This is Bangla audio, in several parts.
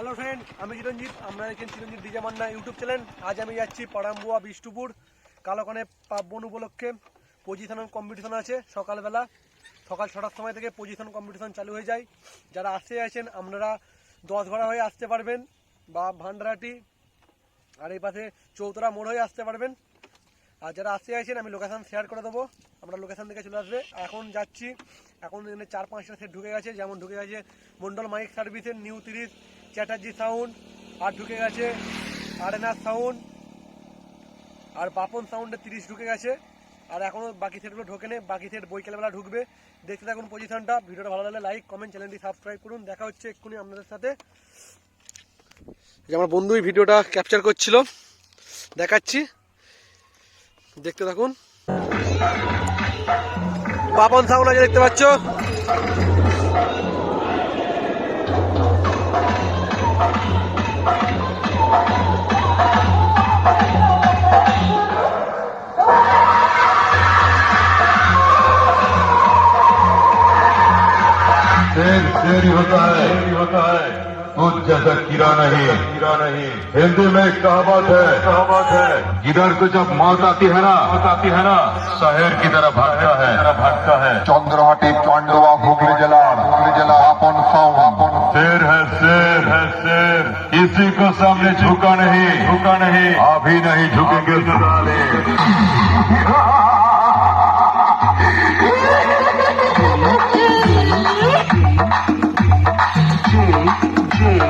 হ্যালো ফ্রেন্ড আমি চিরঞ্জিত। আমরা দেখছেন Chiranjit DJ Manna YouTube channel. আজ আমি যাচ্ছি পাড়াম্বুয়া বিষ্ণুপুর, কালকনে পার্বণ উপলক্ষে। পজিশন কম্পিটিশন আছে সকালবেলা। সকাল ছটার সময় থেকে পজিশন কম্পিটিশন চালু হয়ে যায়। যারা আসতে আছেন আপনারা দশ ভাড়া হয়ে আসতে পারবেন বা ভান্ডারাটি আর এই পাশে চৌতরা মোড় হয়ে আসতে পারবেন। আর যারা আসতে চাইছেন আমি লোকেশন শেয়ার করে দেবো। আমরা লোকেশন থেকে চলে আসবে। এখন যাচ্ছি। এখন এখানে চার পাঁচটা সেট ঢুকে গেছে। যেমন ঢুকে গেছে মন্ডল মাইক সার্ভিসের নিউ তিরিশ চ্যাটার্জি সাউন্ড আর ঢুকে গেছে, আরেনার সাউন্ড, আর বাপন সাউন্ডের তিরিশ ঢুকে গেছে, আর এখনও বাকি সেটগুলো ঢোকেনে বাকি সেট বৈকালবেলা ঢুকবে। দেখতে থাকুন পজিশনটা ভিডিওটা ভালো লাগলে লাইক কমেন্ট চ্যানেলটি সাবস্ক্রাইব করুন। দেখা হচ্ছে এক্ষুনি আপনাদের সাথে। যে আমার বন্ধুই ভিডিওটা ক্যাপচার করছিল, দেখাচ্ছি। দেখতে থাকুন। পাপন সাউন্ড আছে, দেখতে পাচ্ছ? तेल देरी होता है। होता है। कुछ जैसा किरा नहीं। किरा नहीं। हिंदी में एक कहावत है। कहावत है। गिरर को जब मौत आती है ना मौत आती है ना शहर की तरह भागता है। भागता है। चंद्रहाटी चंडवा हुगली जला जला आपन अपन साउन शेर है शेर है शेर। किसी को सामने झुका नहीं। झुका नहीं। अभी नहीं झुकेंगे। साले Show.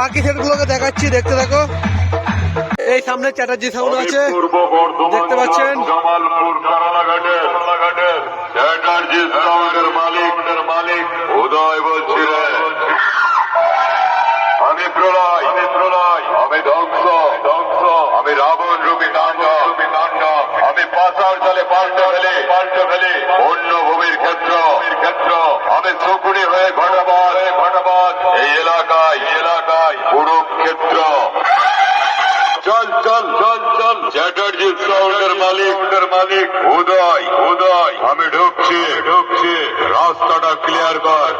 বাকি সেটগুলোকে দেখাচ্ছি দেখতে থাকো। এই সামনে চ্যাটার্জি সাউন্ড আছে। কুরুক্ষেত্র চল চল চল চল। চ্যাটার্জি সাউন্ডের মালিক। মালিক। উদয় উদয়। আমি ঢুকছি। ঢুকছি। রাস্তাটা ক্লিয়ার কর।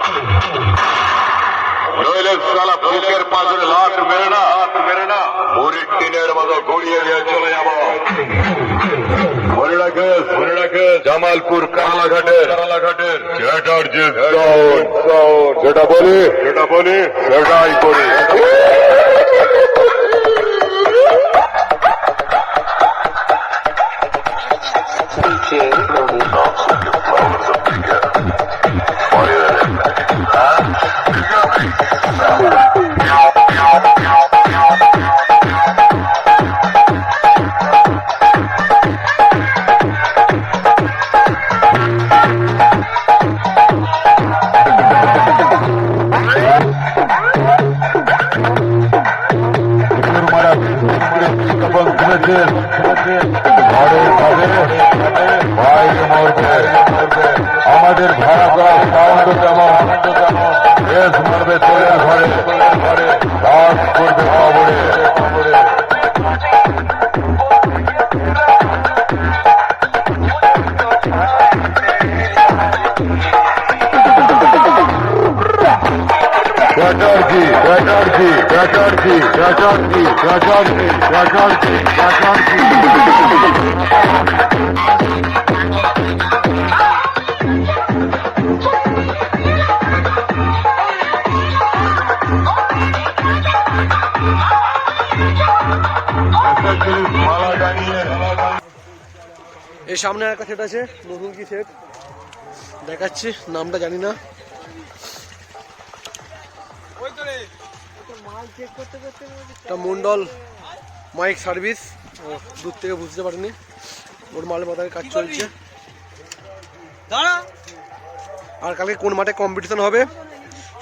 নইলে সালা বুকের পাশে লাট মেরে না। মেরে না। মুড়ির টিনের মতো গড়িয়ে দিয়ে চলে যাব। মনে মনে জামালপুর কালাঘাটের কালাঘাটের চ্যাটার্জি সাউন্ড সাউন্ড যেটা বলি যেটা বলি। সেটাই করি। এই সামনে একটা সেট আছে নতুন কি সেট দেখাচ্ছি নামটা জানি না। এটা মন্ডল মাইক সার্ভিস দূর থেকে বুঝতে পারিনি। ওর মাল মাথায় কাজ চলছে। আর কালকে কোন মাঠে কম্পিটিশন হবে?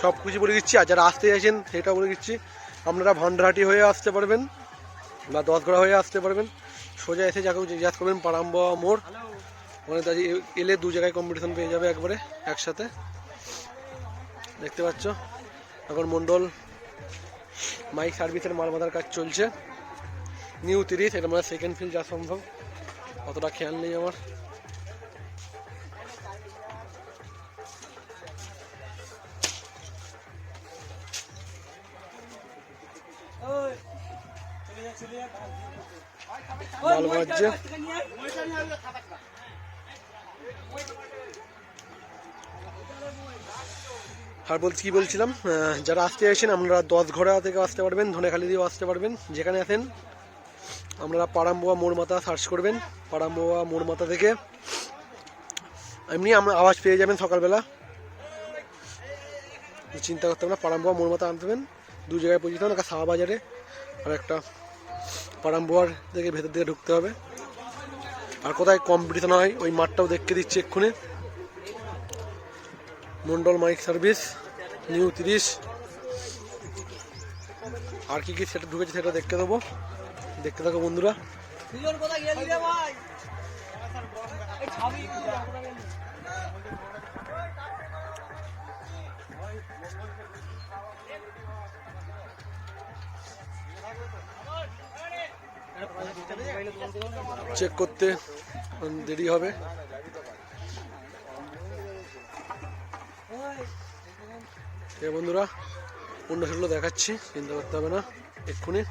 সব কিছু বলে দিচ্ছি। আর যারা আসতে চাইছেন সেটা বলে দিচ্ছি। আপনারা ভান্ডারহাটি হয়ে আসতে পারবেন বা দশগড়া হয়ে আসতে পারবেন। সোজা এসে যাকে জিজ্ঞাসা করবেন পারাম্বা মোড়। ওখানে দাঁড়িয়ে এলে দু জায়গায় কম্পিটিশন পেয়ে যাবে একবারে একসাথে। দেখতে পাচ্ছ? এখন মন্ডল মাইক সার্ভিসের মাল বাঁধার কাজ চলছে নিউ তিরিশ এটা মানে সেকেন্ড ফিল যা সম্ভব অতটা খেয়াল নেই আমার মাল বাজছে আর বলছি, কি বলছিলাম? যারা আসতে আসেন, আপনারা দশ ঘোড়া থেকে আসতে পারবেন, ধনেখালি দিয়েও আসতে পারবেন। যেখানে আসেন, আপনারা পাড়াম্বোয়া মোড়মাতা সার্চ করবেন, পাড়াম্বোয়া মোড়মাতা থেকে। এমনি আমরা আওয়াজ পেয়ে যাবেন সকালবেলা। চিন্তা করতে হবে না, পাড়াম্বোয়া মোড়মাতা আনতেবেন। দু জায়গায় পৌঁছতে হবে একটা শাহ বাজারে আর একটা পাড়াম্বোয়ার থেকে ভেতর দিকে ঢুকতে হবে। আর কোথায় কম্পিটিশন হয়, ওই মাঠটাও দেখতে দিচ্ছি এক্ষুনি। মন্ডল মাইক সার্ভিস, নিউ তিরিশ। আর কি কি সেটা ঢুকেছে সেটা দেখতে দেবো। দেখতে থাকো বন্ধুরা। চেক করতে দেরি হবে। বন্ধুরা অন্য সেগুলো দেখাচ্ছি, চিন্তা করতে হবে না, এক্ষুনি।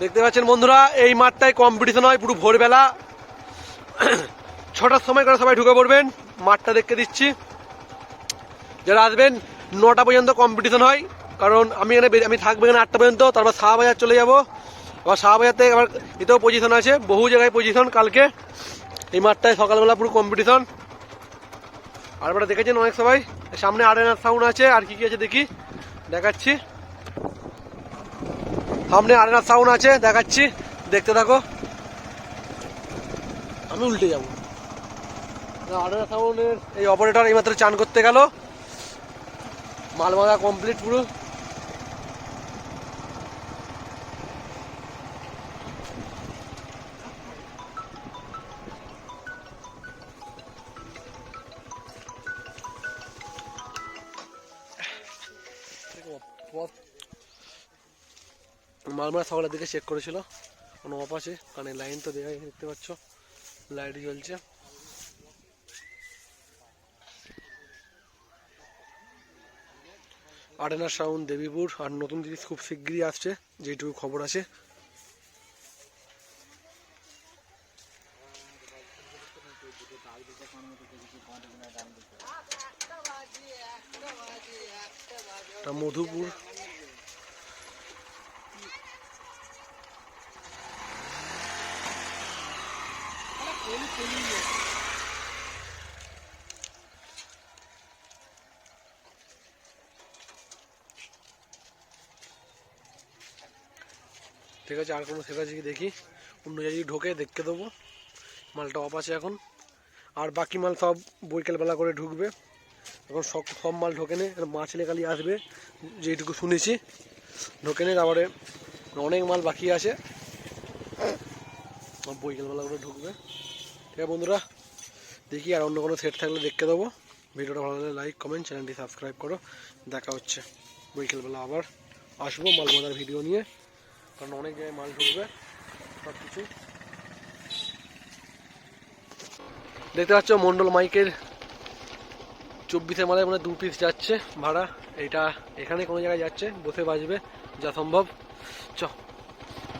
দেখতে পাচ্ছেন বন্ধুরা, এই মাঠটায় কম্পিটিশন হয় পুরো ভোরবেলা। ছটার সময় করে সবাই ঢুকে পড়বেন, মাঠটা দেখতে দিচ্ছি। যারা আসবেন, নটা পর্যন্ত কম্পিটিশন হয়, কারণ আমি এখানে আমি থাকব এখানে আটটা পর্যন্ত, তারপর শাহবাজার চলে যাব। আবার শাহবাজার থেকে আবার এতেও পজিশন আছে, বহু জায়গায় পজিশন কালকে। এই মাঠটায় সকালবেলা পুরো কম্পিটিশন আর এবার দেখেছেন অনেক সবাই? সামনে আরেনার সাউন্ড আছে, আর কি কি আছে দেখি। দেখাচ্ছি। সামনে আরেনার সাউন্ড আছে, দেখাচ্ছি। দেখতে থাকো। আমি উল্টে যাব। আরেনা সাউন্ডের এই অপারেটর এইমাত্র চান করতে গেল। মাল বাঁধা কমপ্লিট পুরো। মালমারা সকালের দিকে চেক করেছিল। কোনো আছে কারণ লাইন তো দেওয়া দেখতে পাচ্ছ? লাইট জ্বলছে। আরেনা সাউন্ড, দেবীপুর, আর নতুন জিনিস খুব শিগগিরই আসছে যেটুকু খবর আছে। মধুপুর ঠিক আছে, আর কোনো সেটা যদি দেখি। অন্য জায়গায় ঢোকে দেখতে দেবো। মালটা অফ আছে এখন। আর বাকি মাল সব বৈকালবেলা করে ঢুকবে। এখন সব সব মাল ঢোকে নে মাছ লেখালি আসবে যেটুকু শুনেছি। ঢোকে নে, তারপরে অনেক মাল বাকি আছে। বৈকালবেলা করে ঢুকবে। ঠিক আছে বন্ধুরা, দেখি আর অন্য কোনো সেট থাকলে দেখতে দেবো। ভিডিওটা ভালো লাগলে লাইক কমেন্ট চ্যানেলটি সাবস্ক্রাইব করো। দেখা হচ্ছে বিকেলবেলা আবার। আসব মাল বাঁধার ভিডিও নিয়ে, কারণ অনেক জায়গায় মাল ঢুকবে সব কিছু দেখতে পাচ্ছ মন্ডল মাইকের চব্বিশের মালায় মানে দু পিস যাচ্ছে ভাড়া। এটা এখানে কোনো জায়গায় যাচ্ছে, বসে বাজবে, যা সম্ভব। চ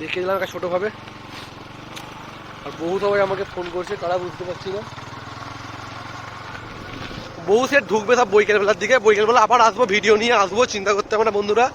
দেখে দিলাম একটা ছোটোভাবে। আর বহু সবাই আমাকে ফোন করছে তারা বুঝতে পারছি না। বহু সে ঢুকবে সব বইকেল বেলার দিকে। বৈকালবেলা আবার আসব ভিডিও নিয়ে আসব, চিন্তা করতে হবে না বন্ধুরা।